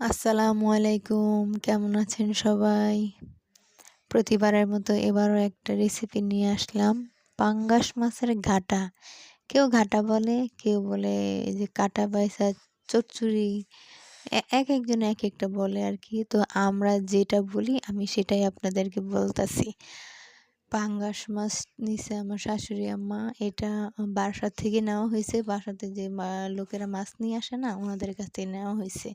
আসসালামু আলাইকুম, কেমন আছেন সবাই? প্রতিবারের মতো এবারও একটা রেসিপি নিয়ে আসলাম। পাঙ্গাস মাছের ঘাটা। কেউ ঘাটা বলে, কেউ বলে এই যে কাটা বাইসা, চচ্চড়ি এক একজন এক একটা বলে আর কি। তো আমরা যেটা বলি, আমি সেটাই আপনাদেরকে বলতাছি। পাঙ্গাস মাছ নিছে আমার শাশুড়ি আম্মা। এটা বাসা থেকে নেওয়া হয়েছে বাসাতে যে লোকেরা মাছ নিয়ে আসে না, ওনাদের কাছ থেকে নেওয়া হয়েছে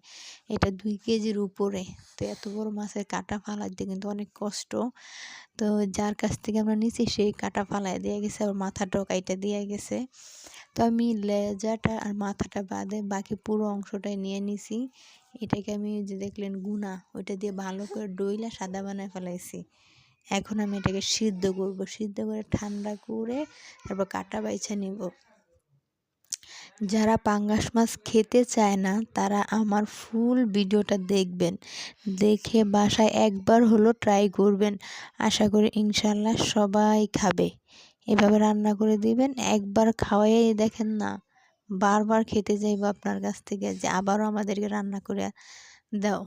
এটা দুই কেজির উপরে। তো এত বড় মাছের কাটা ফালাইতে কিন্তু অনেক কষ্ট। তো যার কাছ থেকে আমরা নিছি সেই কাটা ফালাই দিয়ে গেছে আবার মাথাটাও কাইটা দিয়ে গেছে। তো আমি লেজাটা আর মাথাটা বাদে বাকি পুরো অংশটাই নিয়ে নিছি। এটাকে আমি যে দেখলেন গুনা, ওইটা দিয়ে ভালো করে ডইলা সাদা বানায় ফেলাইছি। এখন আমি এটাকে সিদ্ধ করব। সিদ্ধ করে ঠান্ডা করে তারপর কাটা বাইছা নিব। যারা পাঙ্গাস মাছ খেতে চায় না, তারা আমার ফুল ভিডিওটা দেখবেন। দেখে বাসায় একবার হলো ট্রাই করবেন। আশা করি ইনশাল্লাহ সবাই খাবে। এভাবে রান্না করে দিবেন, একবার খাওয়াই দেখেন না, বারবার খেতে যাইব আপনার কাছ থেকে যে আবারও আমাদেরকে রান্না করে দাও।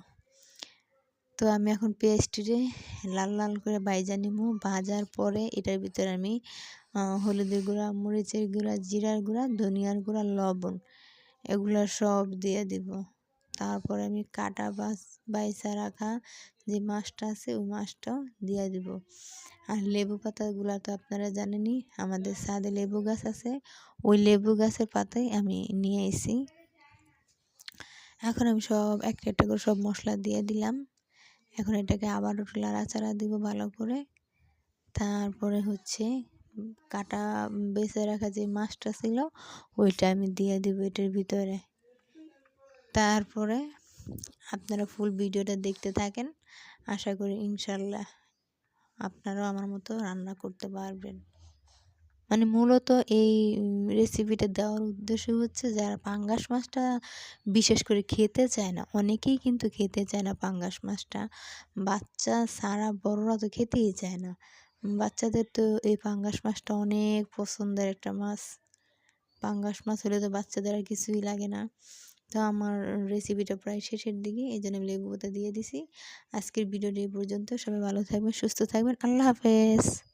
তো আমি এখন পেস্টে লাল লাল করে বাইজা নিব। ভাজার পরে এটার ভিতরে আমি হলুদের গুঁড়া, মরিচের গুঁড়া, জিরার গুঁড়া, ধনিয়ার গুঁড়া, লবণ এগুলো সব দিয়ে দিব। তারপরে আমি কাটা বাস, বাইসা রাখা যে মাছটা আছে ওই মাছটাও দিয়ে দিব। আর লেবু পাতাগুলো তো আপনারা জানেনই, আমাদের সাদে লেবু গাছ আছে, ওই লেবু গাছের পাতাই আমি নিয়ে এসি এখন আমি সব, একটা একটা করে সব মশলা দিয়ে দিলাম। এখন এটাকে আবার একটু লাড়াচাড়া দিব ভালো করে। তারপরে হচ্ছে কাটা বেছে রাখা যে মাছটা ছিল, ওইটা আমি দিয়ে দিব এটার ভিতরে। তারপরে আপনারা ফুল ভিডিওটা দেখতে থাকেন। আশা করি ইনশাল্লাহ আপনারাও আমার মতো রান্না করতে পারবেন। মানে মূলত এই রেসিপিটা দেওয়ার উদ্দেশ্য হচ্ছে যারা পাঙ্গাস মাছটা বিশেষ করে খেতে চায় না, অনেকেই কিন্তু খেতে চায় না পাঙ্গাস মাছটা। বাচ্চা সারা বড়রা তো খেতেই চায় না। বাচ্চাদের তো এই পাঙ্গাস মাছটা অনেক পছন্দের একটা মাছ। পাঙ্গাস মাছ হলে তো বাচ্চাদের আর কিছুই লাগে না। তো আমার রেসিপিটা প্রায় শেষের দিকে, এই জন্য আমি লেবু দিয়ে দিছি। আজকের ভিডিওটি এই পর্যন্ত। সবাই ভালো থাকবেন, সুস্থ থাকবেন। আল্লাহ হাফেজ।